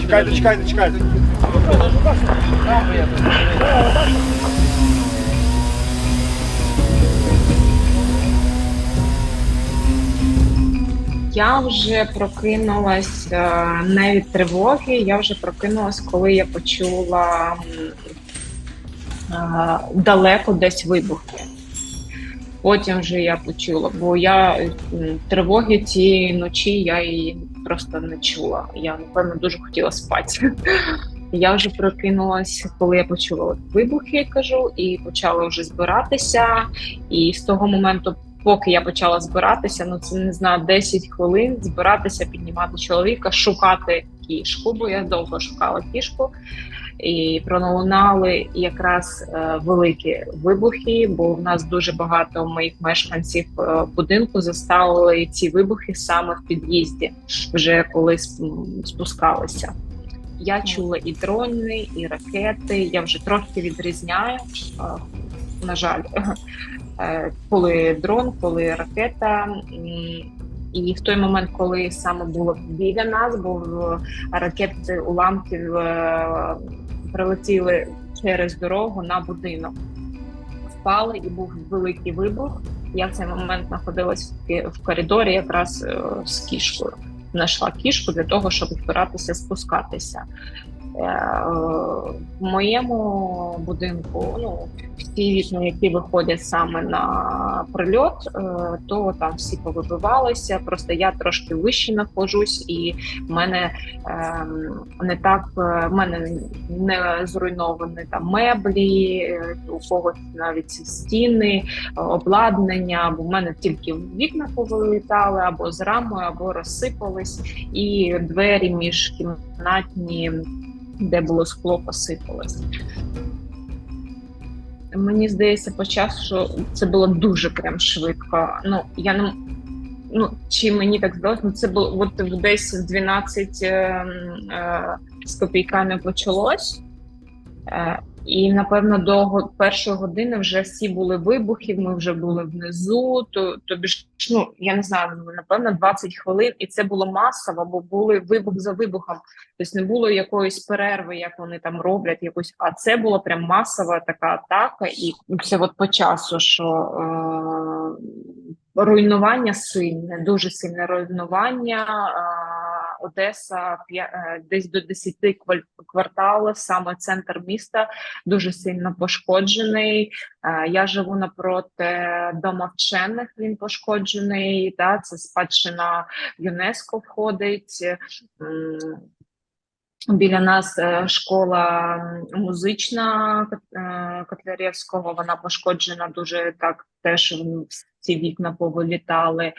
Чекайте, чекайте, чекайте. Я вже прокинулась е, не від тривоги, я вже прокинулась, коли я почула е, далеко десь вибухи. Потім вже я почула, бо я тривоги цієї ночі я її просто не чула. Я напевно дуже хотіла спати. Я вже прокинулась, коли я почула от вибухи, кажу, і почала вже збиратися. І з того моменту, поки я почала збиратися, ну це не знаю, 10 хвилин збиратися, піднімати чоловіка, шукати кішку, бо я довго шукала кішку. І пролунали якраз е, великі вибухи, бо в нас дуже багато моїх мешканців е, будинку заставили ці вибухи саме в під'їзді, вже коли спускалися. Я чула і дрони, і ракети. Я вже трохи відрізняю. На жаль, Е, коли дрон, коли ракета. І в той момент, коли саме було біля нас, бо ракети уламків прилетіли через дорогу на будинок, впали і був великий вибух. Я в цей момент знаходилась в коридорі якраз е, з кішкою. Знайшла кішку для того, щоб збиратися спускатися. Е, В моєму будинку ну, всі вікна, які виходять саме на прильот, е, то там всі повибивалися. Просто я трошки вище знаходжусь, і в мене ем, не так е, в мене не зруйновані там меблі, у когось навіть стіни, обладнання, бо в мене тільки вікна повилітали або з рамою, або розсипались, і двері міжкімнатні, де було скло, посипалось. Мені здається, по часу що це було дуже прям швидко. Ну я не ну чи мені так здалося, ну це було от десь в 12 е, е, з копійками почалось. Е, і напевно до першої години вже всі були вибухи, ми вже були внизу. То тобі ж ну я не знаю, ну, напевно, 20 хвилин, і це було масово, бо були вибух за вибухом. Тобто не було якоїсь перерви, як вони там роблять, якусь, а це була прям масова така атака, і це от по часу, що е, руйнування сильне, дуже сильне руйнування. Е, Одеса е, десь до 10 кваль- кварталів, саме центр міста дуже сильно пошкоджений. Е, Я живу напроти дома вчених. Він пошкоджений. Да, це спадщина ЮНЕСКО входить. Біля нас е, школа музична Котляревського. Вона пошкоджена дуже так. Теж всі вікна повилітали.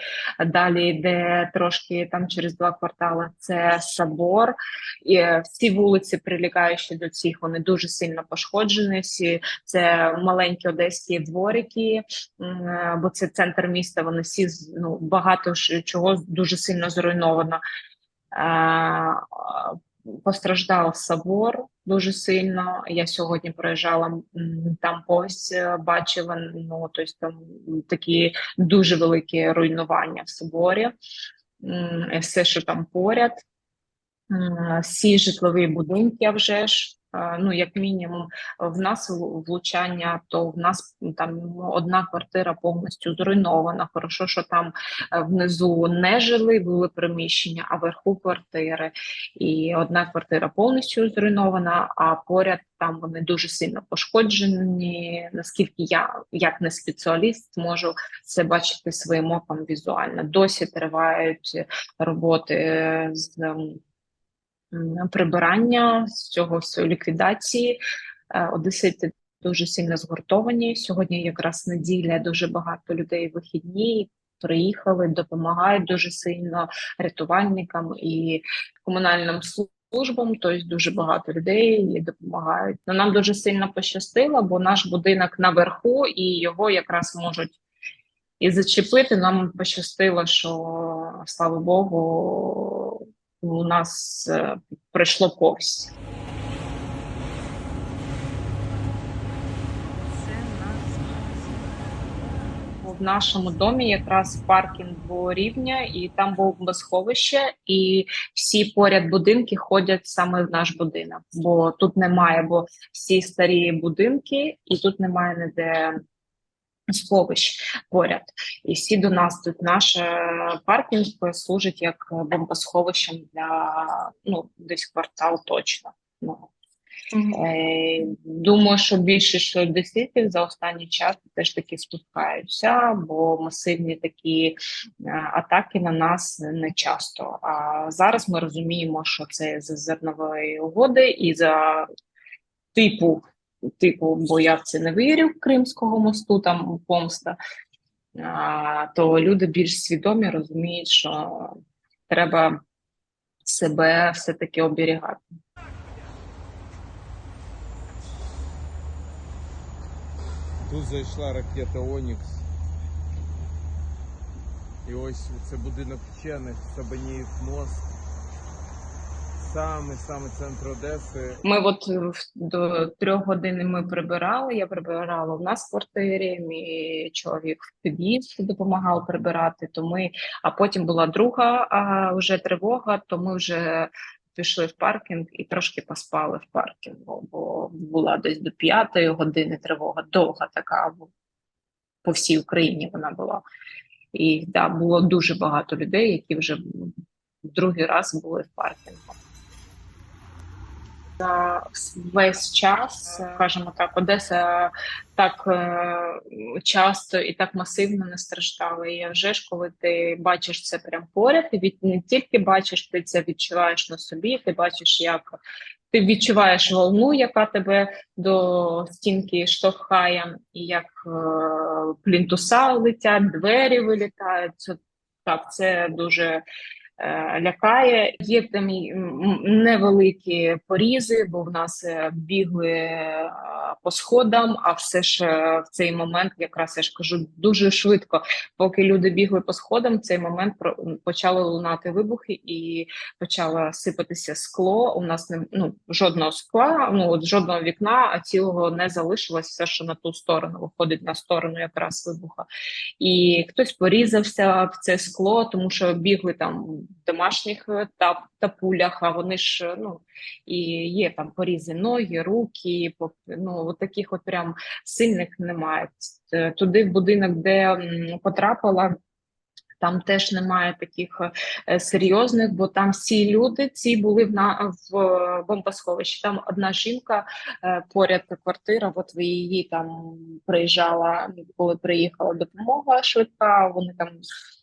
Далі йде трошки там через два квартали. Це собор. І е, всі вулиці, прилігаючі до цих, вони дуже сильно пошкоджені. Всі це маленькі одеські дворики, е, бо це центр міста. Вони всі ну багато чого дуже сильно зруйновано. Постраждав собор дуже сильно. Я сьогодні проїжджала там повз, е, бачила ну тобто там такі дуже великі руйнування в соборі, все, що там поряд. Всі житлові будинки, вже ж. Е, Ну, як мінімум, в нас влучання, то в нас там одна квартира повністю зруйнована. Хорошо, що там е, внизу не жили, були приміщення, а вверху квартири. І одна квартира повністю зруйнована, а поряд там вони дуже сильно пошкоджені. Наскільки я, як не спеціаліст, можу це бачити своїм оком візуально. Досі тривають роботи е, з прибирання з цього всього ліквідації. Е, Одесити дуже сильно згуртовані. Сьогодні якраз неділя, дуже багато людей вихідні. Приїхали, допомагають дуже сильно рятувальникам і комунальним службам. Тобто дуже багато людей допомагають. Ну, нам дуже сильно пощастило, бо наш будинок наверху, і його якраз можуть і зачепити. Нам пощастило, що слава Богу, у нас е, пройшло повз. в нашому домі якраз паркінг був рівня, і там було бомбосховище, і всі поряд будинки ходять саме в наш будинок, бо тут немає, бо всі старі будинки, і тут немає ніде сховищ поряд. І всі до нас тут наш е, паркінг служить як бомбосховищем для ну десь квартал точно. Ну Е, Думаю, що більшість одеситів за останній час теж таки спускаються, бо масивні такі е, атаки на нас не часто. А зараз ми розуміємо, що це з зернової угоди і за типу, типу, бо я в це не вірю Кримського мосту, там помста. А, то люди більш свідомі розуміють, що треба себе все-таки оберігати. Тут зайшла ракета Онікс. І ось це будинок вчених, Сабаніїв мост. Саме саме центр Одеси. Ми от до трьох годин ми прибирали. Я прибирала в нас в квартирі. Мій чоловік в під'їзд допомагав прибирати. То ми, а потім була друга а, вже тривога, то ми вже пішли в паркінг і трошки поспали в паркінгу, бо була десь до п'ятої години тривога, довга така по всій Україні вона була. І да, було дуже багато людей, які вже другий раз були в паркінгу за весь час, скажімо так, Одеса так е, часто і так масивно не страждала. І вже ж, коли ти бачиш це прямо поряд, ти від не тільки бачиш, ти це відчуваєш на собі, ти бачиш, як ти відчуваєш волну, яка тебе до стінки штовхає, і як е, плінтуса летять, двері вилітають. Так, це дуже лякає. Є там невеликі порізи, бо в нас е, бігли е, по сходам, а все ж е, в цей момент, якраз я ж кажу, дуже швидко, поки люди бігли по сходам, в цей момент почали лунати вибухи і почало сипатися скло. У нас не ну жодного скла, ну от жодного вікна, а цілого не залишилось все, що на ту сторону виходить на сторону якраз вибуха. І хтось порізався в це скло, тому що бігли там домашніх та тап, тапулях, а вони ж е, ну і є там порізи ноги, руки, ну таких от прям сильних немає. Туди в будинок, де потрапила. Там теж немає таких е, серйозних, бо там всі люди ці були в на в е, бомбосховищі. Там одна жінка е, поряд квартира. От ви її там приїжджала, коли приїхала допомога швидка. Вони там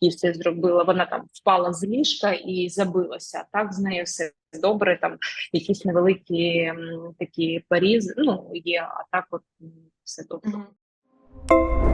і все зробили. Вона там впала з ліжка і забилася. Так з нею все добре. Там якісь невеликі такі порізи. Ну є, а так от все добре. Мгм.